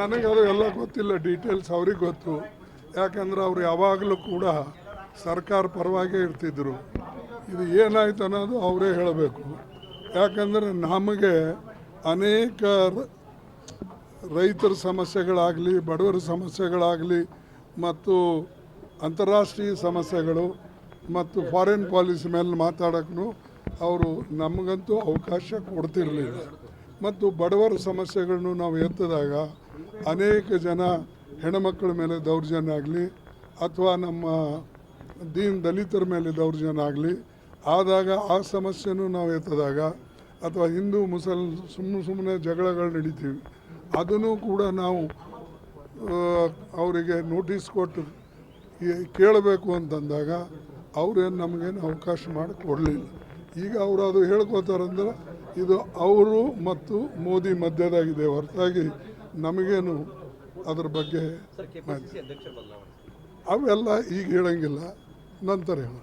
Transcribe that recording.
ನನಗೆ ಅದು ಎಲ್ಲ ಗೊತ್ತಿಲ್ಲ ಡೀಟೇಲ್ಸ್ ಅವ್ರಿಗೆ ಗೊತ್ತು. ಯಾಕಂದ್ರೆ ಅವ್ರು ಯಾವಾಗಲೂ ಕೂಡ ಸರ್ಕಾರ ಪರವಾಗೇ ಇರ್ತಿದ್ರು. ಇದು ಏನಾಯ್ತು ಅನ್ನೋದು ಅವರೇ ಹೇಳಬೇಕು. ಯಾಕಂದರೆ ನಮಗೆ ಅನೇಕ ರೈತರ ಸಮಸ್ಯೆಗಳಾಗಲಿ, ಬಡವರ ಸಮಸ್ಯೆಗಳಾಗಲಿ, ಮತ್ತು ಅಂತಾರಾಷ್ಟ್ರೀಯ ಸಮಸ್ಯೆಗಳು, ಮತ್ತು ಫಾರಿನ್ ಪಾಲಿಸಿ ಮೇಲೆ ಮಾತಾಡೋಕ್ಕೂ ಅವರು ನಮಗಂತೂ ಅವಕಾಶ ಕೊಡ್ತಿರಲಿಲ್ಲ. ಮತ್ತು ಬಡವರ ಸಮಸ್ಯೆಗಳನ್ನು ನಾವು ಎತ್ತಿದಾಗ ಅನೇಕ ಜನ ಹೆಣ್ಮಕ್ಳ ಮೇಲೆ ದೌರ್ಜನ್ಯ ಆಗಲಿ ಅಥವಾ ನಮ್ಮ ದೀನ್ ದಲಿತರ ಮೇಲೆ ದೌರ್ಜನ್ಯ ಆಗಲಿ, ಆದಾಗ ಆ ಸಮಸ್ಯೆನೂ ನಾವು ಎತ್ತದಾಗ ಅಥವಾ ಹಿಂದೂ, ಮುಸಲ್ ಸುಮ್ಮನೆ ಸುಮ್ಮನೆ ಜಗಳಗಳು ನಡೀತೀವಿ. ಅದನ್ನು ಕೂಡ ನಾವು ಅವರಿಗೆ ನೋಟಿಸ್ ಕೊಟ್ಟು ಕೇಳಬೇಕು ಅಂತಂದಾಗ ಅವ್ರೇನು ನಮಗೇನು ಅವಕಾಶ ಮಾಡಿ ಕೊಡಲಿಲ್ಲ. ಈಗ ಅವರು ಅದು ಹೇಳ್ಕೋತಾರಂದ್ರೆ ಇದು ಅವರು ಮತ್ತು ಮೋದಿ ಮಧ್ಯದಾಗಿದೆ ಹೊರತಾಗಿ ನಮಗೇನು ಅದ್ರ ಬಗ್ಗೆ ಅವೆಲ್ಲ ಈಗ ಹೇಳಂಗಿಲ್ಲ ನಂತರ ಹೇಳ